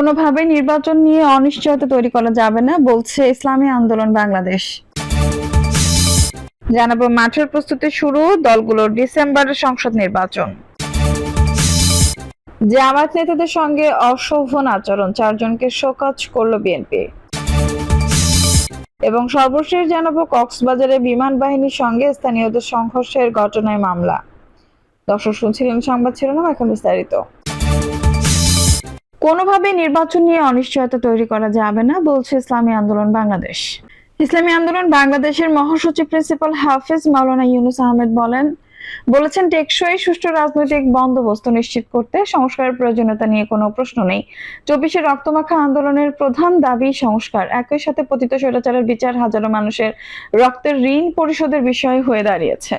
কোনোভাবেই নির্বাচন নিয়ে অনিশ্চয়তা তৈরি করা যাবে না, বলছে ইসলামী আন্দোলন বাংলাদেশ। জানাব, মাঠের প্রস্তুতি শুরু, দলগুলোর ডিসেম্বরের সংসদ নির্বাচন। জামায়াত নেতাদের সঙ্গে অশোভন আচরণ, চারজনকে শোকজ করল বিএনপি। এবং সর্বশেষ জানাব, কক্সবাজারে বিমান বাহিনীর সঙ্গে স্থানীয়দের সংঘর্ষের ঘটনায় মামলা। দর্শক শুনছিলেন সংবাদ শিরোনাম, এখন বিস্তারিত। কোনোভাবেই নির্বাচন নিয়ে অনিশ্চয়তা তৈরি করা যাবে না, বলছে ইসলামী আন্দোলন বাংলাদেশ। ইসলামী আন্দোলন বাংলাদেশের মহাসচিব প্রিন্সিপাল হাফিজ মাওলানা ইউনুস আহমেদ বলেন, বলেছেন টেকসই সুষ্ঠু রাজনৈতিক বন্দোবস্ত নিশ্চিত করতে সংস্কারের প্রয়োজনীয়তা নিয়ে কোনো প্রশ্ন নেই। চব্বিশের রক্তমাখা আন্দোলনের প্রধান দাবি সংস্কার। একই সাথে পতিত স্বৈরাচারের বিচার হাজারো মানুষের রক্তের ঋণ পরিশোধের বিষয় হয়ে দাঁড়িয়েছে।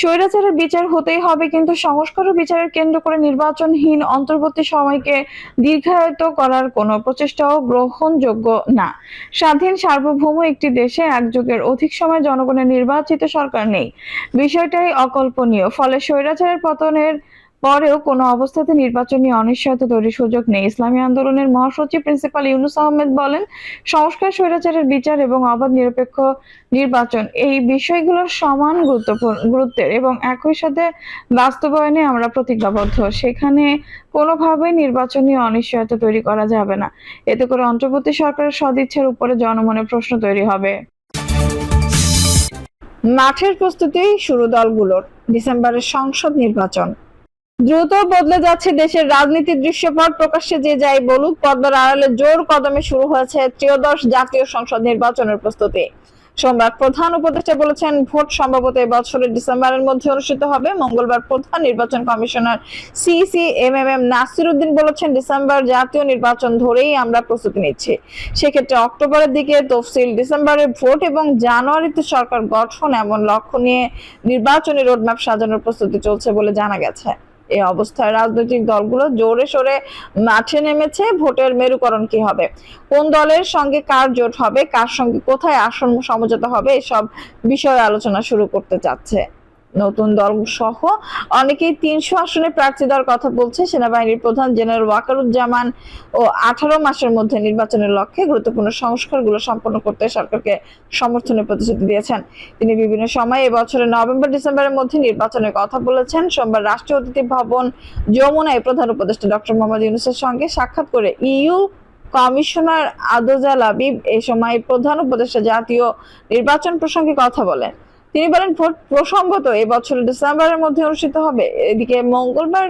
স্বৈরাচারের বিচার হতেই হবে, কিন্তু সংস্কার ও বিচারের কেন্দ্র করে নির্বাচনহীন অন্তর্বর্তী সময়কে দীর্ঘায়িত করার কোনো প্রচেষ্টাও গ্রহণযোগ্য না। স্বাধীন সার্বভৌম একটি দেশে এক যুগের অধিক সময় জনগণের নির্বাচিত সরকার নেই। বিষয়টাই অকল্পনীয়, ফলে স্বৈরাচারের পতনের পরেও কোনো অবস্থাতে নির্বাচনী অনিশ্চয়তা তৈরির সুযোগ নেই। ইসলামী আন্দোলনের মহাসচিব প্রিন্সিপাল ইউনুস আহমেদ বলেন, সংস্কার, স্বৈরাচারের বিচার এবং অবাধ নিরপেক্ষ নির্বাচন, এই বিষয়গুলো সমান গুরুত্বপূর্ণ, গুরুত্বের এবং একই সাথে বাস্তবায়নে আমরা প্রতিজ্ঞাবদ্ধ। সেখানে কোনোভাবেই নির্বাচনী অনিশ্চয়তা তৈরি করা যাবে না। এতে করে অন্তর্বর্তী সরকারের সদিচ্ছার উপরে জনমনে প্রশ্ন তৈরি হবে। মাঠের প্রস্তুতি শুরু দলগুলোর। ডিসেম্বরের সংসদ নির্বাচন। দ্রুত বদলে যাচ্ছে দেশের রাজনীতির দৃশ্যপট। প্রকাশ্যে যে যাই বলুক, পর্দার আড়ালে জোর কদমে শুরু হয়েছে ত্রয়োদশ জাতীয় সংসদ নির্বাচনের প্রস্তুতি। সোমবার প্রধান উপদেষ্টা বলেছেন, ভোট সম্ভবত এবছরের ডিসেম্বরের মধ্যে অনুষ্ঠিত হবে। মঙ্গলবার প্রধান নির্বাচন commissioner CEC M M M Nasir Uddin বলেছেন, ডিসেম্বর জাতীয় নির্বাচন ধরেই আমরা প্রস্তুতি নিচ্ছি। সেক্ষেত্রে অক্টোবরের দিকে তফসিল ডিসেম্বরে ভোট এবং জানুয়ারিতে সরকার গঠন, এমন লক্ষ্য নিয়ে নির্বাচনী রোডম্যাপ সাজানোর প্রস্তুতি চলছে বলে জানা গেছে। এই অবস্থায় রাজনৈতিক দলগুলো জোরে সোরে মাঠে নেমেছে, ভোটের মেরুকরণ কি হবে? কোন দলের সঙ্গে কার জোট হবে? কার সঙ্গে কোথায় আসন সমঝোতা হবে? এসব বিষয়ে আলোচনা শুরু করতে চাচ্ছে নতুন দল সহ অনেকেই তিনশো আসনে প্রার্থী দেওয়ার কথা বলছে। সেনাবাহিনীর প্রধান জেনারেল ওয়াকারুজ্জামান ও আঠারো মাসের মধ্যে নির্বাচনের লক্ষ্যে গুরুত্বপূর্ণ সংস্কারগুলো সম্পন্ন করতে সরকারকে সমর্থনের প্রতিশ্রুতি দিয়েছেন। তিনি বিভিন্ন সময় এবছরের নভেম্বর, ডিসেম্বরের মধ্যে নির্বাচনের কথা বলেছেন। সোমবার রাষ্ট্রীয় অতিথি ভবন যমুনায় প্রধান উপদেষ্টা ডক্টর মোহাম্মদ ইউনুসের সঙ্গে সাক্ষাৎ করে ইইউ কমিশনার আদোজা লাবিব এই সময় প্রধান উপদেষ্টা জাতীয় নির্বাচন প্রসঙ্গে কথা বলেন। তিনি বলেন, ভোট প্রসঙ্গত এবছরের ডিসেম্বরের মধ্যে অনুষ্ঠিত হবে। এদিকে মঙ্গলবার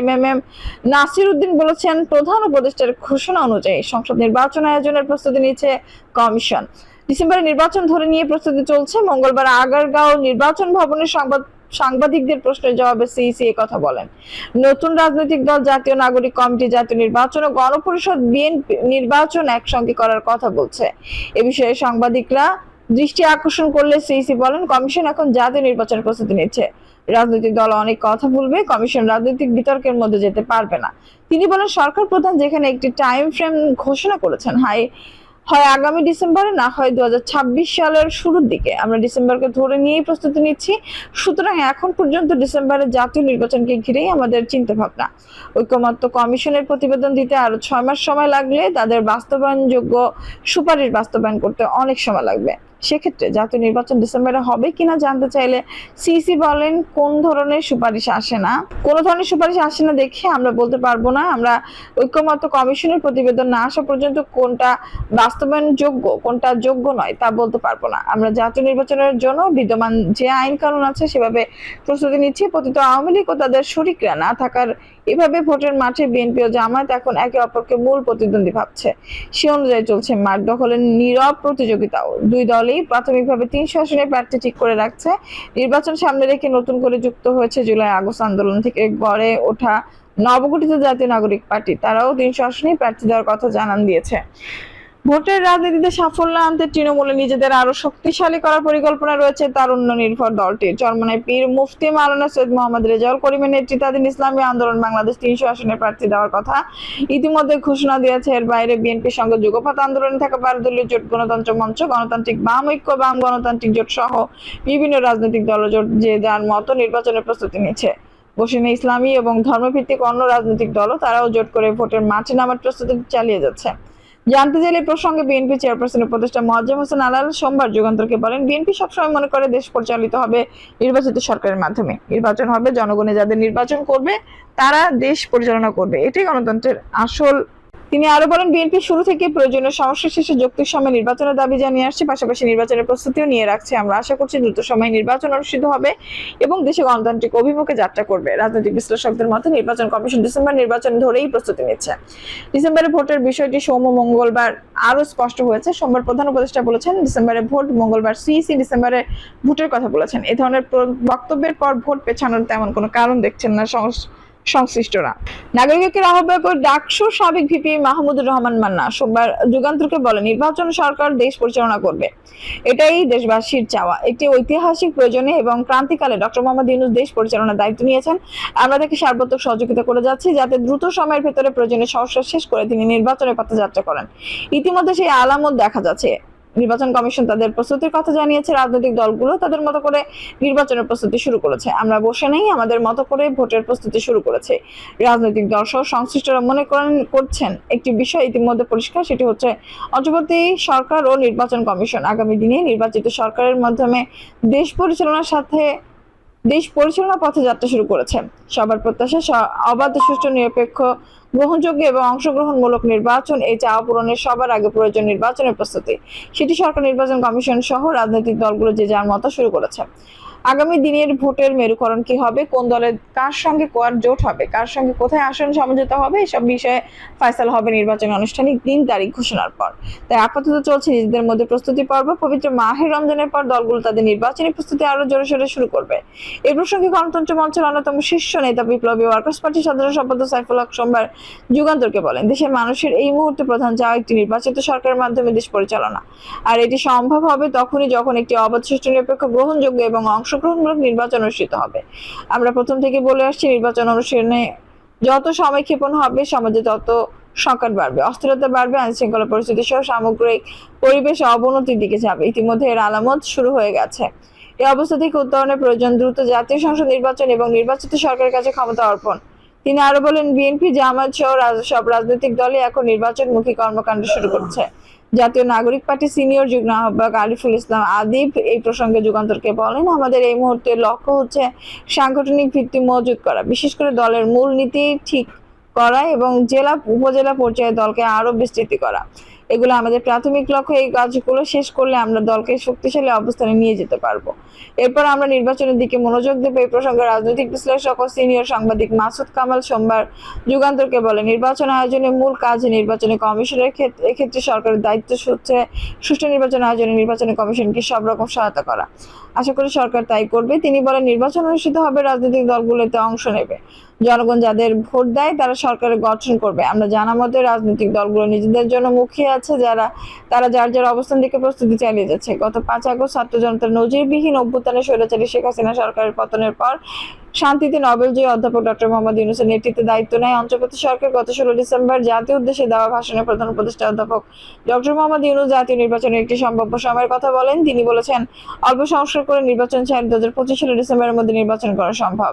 এম এম নাসির উদ্দিন বলেছেন, প্রধান উপদেষ্টার ঘোষণা অনুযায়ী সংসদ নির্বাচন আয়োজনের প্রস্তুতি নিচ্ছে কমিশন। ডিসেম্বরে নির্বাচন ধরে নিয়ে প্রস্তুতি চলছে। মঙ্গলবার আগারগাঁও নির্বাচন ভবনের সংবাদ সাংবাদিকদের প্রশ্নের জবাবে সিইসি কথা বলেন। নতুন রাজনৈতিক দল, জাতীয় নাগরিক কমিটি, জাতীয় নির্বাচন ও গণপরিষদ, বিএনপি নির্বাচন একসঙ্গে করার কথা বলছে। এ বিষয়ে সাংবাদিকরা দৃষ্টি আকর্ষণ করলে সিইসি বলেন, কমিশন এখন জাতীয় নির্বাচন প্রস্তুতি নিচ্ছে। রাজনৈতিক দল অনেক কথা বলবে, কমিশন রাজনৈতিক বিতর্কের মধ্যে যেতে পারবে না। তিনি বলেন, সরকার প্রধান যেখানে একটি টাইম ফ্রেম ঘোষণা করেছেন, হাই, হয় আগামী ডিসেম্বরে, না হয় দু হাজার ছাব্বিশ সালের শুরুর দিকে। আমরা ডিসেম্বরকে ধরে নিয়েই প্রস্তুতি নিচ্ছি। সুতরাং এখন পর্যন্ত ডিসেম্বরে জাতীয় নির্বাচনকে ঘিরেই আমাদের চিন্তা ভাবনা ঐক্যমত্য কমিশনের প্রতিবেদন দিতে আরও ছয় মাস সময় লাগলে তাদের বাস্তবায়নযোগ্য সুপারিশ বাস্তবায়ন করতে অনেক সময় লাগবে। সেক্ষেত্রে জাতীয় নির্বাচন ডিসেম্বরে হবে কিনা জানতে চাইলে সিসি বলেন কোন ধরনের সুপারিশ আসে না। কোন ধরনের সুপারিশ আসে না দেখে আমরা বলতে পারব না। আমরা ঐক্যমত্য কমিশনের প্রতিবেদন না আসা পর্যন্ত কোনটা বাস্তবায়ন যোগ্য কোনটা যোগ্য নয় তা বলতে পারব না। আমরা জাতীয় নির্বাচনের জন্য বিদ্যমান যে আইন কানুন আছে সেভাবে প্রস্তুতি নিচ্ছি। পতিত আওয়ামী লীগ ও তাদের শরিকরা না থাকার এভাবে ভোটের মাঠে বিএনপি ও জামায়াত এখন একে অপরকে মূল প্রতিদ্বন্দ্বী ভাবছে। সে অনুযায়ী চলছে মাঠ দখলের নীরব প্রতিযোগিতাও। দুই দলই প্রাথমিকভাবে তিন আসনে প্রার্থী ঠিক করে রাখছে। নির্বাচন সামনে রেখে নতুন করে যুক্ত হয়েছে জুলাই আগস্ট আন্দোলন থেকে গড়ে ওঠা নবগঠিত জাতীয় নাগরিক পার্টি। তারাও তিন আসনেই প্রার্থী দেওয়ার কথা জানান দিয়েছে। ভোটের রাজনীতিতে সাফল্য আনতে তৃণমূলে নিজেদের আরও শক্তিশালী করার পরিকল্পনা রয়েছে তারুণ্য নির্ভর দলটির। চরমনায় পীর মুফতি মাওলানা সৈয়দ মোহাম্মদ রেজাউল করিমের নেতৃত্বাধীন ইসলামী আন্দোলন বাংলাদেশ তিনশো আসনে প্রার্থী দেওয়ার কথা ইতিমধ্যে ঘোষণা দিয়েছে। এর বাইরে বিএনপির সঙ্গে যুগপাত আন্দোলনে থাকা বারদলীয় জোট, গণতন্ত্র মঞ্চ, গণতান্ত্রিক বাম ঐক্য, বাম গণতান্ত্রিক জোট সহ বিভিন্ন রাজনৈতিক দল জোট যে যার মতো নির্বাচনের প্রস্তুতি নিচ্ছে। বসিনে ইসলামী এবং ধর্মভিত্তিক অন্য রাজনৈতিক দলও তারাও জোট করে ভোটের মাঠে নামার প্রস্তুতি চালিয়ে যাচ্ছে। জানতে চাইলে প্রসঙ্গে বিএনপি চেয়ারপারসন উপদেষ্টা মোয়াজ্জেম হোসেন আলাল সোমবার যুগান্তরকে বলেন, বিএনপি সবসময় মনে করে দেশ পরিচালিত হবে নির্বাচিত সরকারের মাধ্যমে। নির্বাচন হবে, জনগণে যাদের নির্বাচন করবে, তারা দেশ পরিচালনা করবে। এটাই গণতন্ত্রের আসল তিনি আরও বলেন, বিএনপি শুরু থেকে প্রয়োজনীয় সমস্যা শেষে যৌক্তিক সময় নির্বাচনের দাবি জানিয়ে আসছে, পাশাপাশি নির্বাচনের প্রস্তুতিও নিয়ে রাখছে। আমরা আশা করছি দ্রুত সময়ে নির্বাচন অনুষ্ঠিত হবে এবং দেশে গণতান্ত্রিক অভিমুখে যাত্রা করবে। রাজনৈতিক বিশ্লেষকদের মতে, নির্বাচন কমিশন ডিসেম্বর নির্বাচন ধরেই প্রস্তুতি নিচ্ছে। ডিসেম্বরে ভোটের বিষয়টি সোম মঙ্গলবার আরও স্পষ্ট হয়েছে। সোমবার প্রধান উপদেষ্টা বলেছেন, ডিসেম্বরে ভোট, মঙ্গলবার সিইসি, ডিসেম্বরে ভোটের কথা বলেছেন। এ ধরনের বক্তব্যের পর ভোট পেছানোর তেমন কোনো কারণ দেখছেন না সংশ্লিষ্টরা। নাগরিকের আহ্বায়ক ডাকসু সাবেক ভিপি মাহমুদুর রহমান মান্না সোমবার যুগান্তরকে বলে নির্বাচন সরকার দেশ পরিচালনা করবে। এটাই দেশবাসীর চাওয়া। একটি ঐতিহাসিক প্রয়োজনে এবং ক্রান্তিকালে ডক্টর মোহাম্মদ ইউনুস দেশ পরিচালনার দায়িত্ব নিয়েছেন। আমরা তাকে সার্বত্রিক সহযোগিতা করে যাচ্ছি, যাতে দ্রুত সময়ের ভেতরে প্রয়োজনীয় সমস্যা শেষ করে তিনি নির্বাচনের পথে যাত্রা করেন। ইতিমধ্যে সেই আলামত দেখা যাচ্ছে। নির্বাচন কমিশন তাদের প্রস্তুতির কথা জানিয়েছে, রাজনৈতিক দলগুলো তাদের মতো করে নির্বাচনের প্রস্তুতি শুরু করেছে। আমরা বসে নেই, আমাদের মতো করে ভোটের প্রস্তুতি শুরু করেছে। রাজনৈতিক দল সহ সংশ্লিষ্টরা মনে করেন, করছেন একটি বিষয় ইতিমধ্যে পরিষ্কার, সেটি হচ্ছে অন্তর্বর্তী সরকার ও নির্বাচন কমিশন। আগামী দিনে নির্বাচিত সরকারের মাধ্যমে দেশ পরিচালনার সাথে দেশ পরিচালনা পথে যাত্রা শুরু করেছে। সবার প্রত্যাশা অবাধ, সুষ্ঠু, নিরপেক্ষ, গ্রহণযোগ্য এবং অংশগ্রহণমূলক নির্বাচন, এই চাওয়া পূরণের সবার আগে প্রয়োজন নির্বাচনের প্রস্তুতি। সিটি সরকার নির্বাচন কমিশন সহ রাজনৈতিক দলগুলো যে যার মতো শুরু করেছে। আগামী দিনের ভোটের মেরুকরণ কি হবে? কোন দলের, কার সঙ্গে কোয়ার জোট হবে? কার সঙ্গে কোথায় আসন সমঝোতা হবে? এসব বিষয়ে ফয়সাল হবে নির্বাচন আনুষ্ঠানিক দিন তারিখ ঘোষণার পর। তাই আপাতত চলছে নিজেদের মধ্যে প্রস্তুতি পর্ব। পবিত্র মাহের রমজানের পর দলগুলো তাদের নির্বাচনী প্রস্তুতি আরও জোরে শুরু করবে। এই প্রসঙ্গে গণতন্ত্র মঞ্চের অন্যতম শীর্ষ নেতা বিপ্লবী ওয়ার্কার্স পার্টির সাধারণ সম্পাদক সাইফুল হক সোমবার যুগান্তরকে বলেন, দেশের মানুষের এই মুহূর্তে প্রধান চাওয়া একটি নির্বাচিত সরকারের মাধ্যমে দেশ পরিচালনা। আর এটি সম্ভব হবে তখনই যখন একটি অবাধ সুষ্ঠু নিরপেক্ষ গ্রহণযোগ্য এবং অংশগ্রহণমূলক নির্বাচন অনুষ্ঠিত হবে। আমরা প্রথম থেকে বলে আসছি, নির্বাচন অনুষ্ঠানে যত সময় ক্ষেপণ হবে, সমাজে তত সংকট বাড়বে, অস্থিরতা বাড়বে আইন শৃঙ্খলা পরিস্থিতি সহ সামগ্রিক পরিবেশ অবনতির দিকে যাবে। ইতিমধ্যে এর আলামত শুরু হয়ে গেছে। এই অবস্থা থেকে উত্তরণের প্রয়োজন দ্রুত জাতীয় সংসদ নির্বাচন এবং নির্বাচিত সরকারের কাছে ক্ষমতা অর্পণ। তিনি আরও বলেন, বিএনপি জামাত সহ সব রাজনৈতিক দলে এখন নির্বাচনমুখী কর্মকাণ্ড শুরু করছে। জাতীয় নাগরিক পার্টি সিনিয়র যুগ্ম আহ্বায়ক আরিফুল ইসলাম আদিব এই প্রসঙ্গে যুগান্তরকে বলেন, আমাদের এই মুহূর্তে লক্ষ্য হচ্ছে সাংগঠনিক ভিত্তি মজুত করা, বিশেষ করে দলের মূল নীতি ঠিক করা এবং জেলা, উপজেলা পর্যায়ে দলকে আরও বিস্তৃতি করা। এগুলো আমাদের প্রাথমিক লক্ষ্য, এই কাজগুলো শেষ করলে আমরা দলকে শক্তিশালী অবস্থানে নিয়ে যেতে পারব। এরপর আমরা নির্বাচনের দিকে মনোযোগ দেবো। এই প্রসঙ্গে রাজনৈতিক বিশ্লেষক ও সিনিয়র সাংবাদিক মাসুদ কামাল সোমবার যুগান্তরকে বলে নির্বাচন আয়োজনে মূল কাজ নির্বাচনী কমিশনের ক্ষেত্রে এক্ষেত্রে সরকারের দায়িত্ব হচ্ছে সুষ্ঠু নির্বাচন আয়োজনে নির্বাচনী কমিশনকে সব রকম সহায়তা করা। আশা করি সরকার তাই করবে। তিনি বলেন, নির্বাচন অনুষ্ঠিত হবে, রাজনৈতিক দলগুলোতে অংশ নেবে। জনগণ যাদের ভোট দেয়, তারা সরকারের গঠন করবে। আমরা জানা মতে রাজনৈতিক দলগুলো নিজেদের জন্য মুখিয়ে আছে যারা, তারা যার যার অবস্থান থেকে প্রস্তুতি চালিয়ে যাচ্ছে। গত পাঁচ আগস্ট ছাত্র জনতার নজিরবিহীন অভ্যুত্থানে স্বৈরাচারী শেখ হাসিনা সরকারের পতনের পর শান্তিতে নোবেলজয়ী অধ্যাপক ডক্টর মোহাম্মদ ইউনুসের নেতৃত্বে দায়িত্ব নেয় অন্তর্বর্তী সরকার। গত ষোলো ডিসেম্বর জাতীয় উদ্দেশ্যে দেওয়া ভাষণে প্রধান উপদেষ্টা অধ্যাপক ডক্টর মোহাম্মদ ইউনুস জাতীয় নির্বাচনের একটি সম্ভাব্য সময়ের কথা বলেন। তিনি বলেছেন, অল্প সংস্কার করে নির্বাচন চাই দু হাজার পঁচিশ সালের ডিসেম্বরের মধ্যে নির্বাচন করা সম্ভব।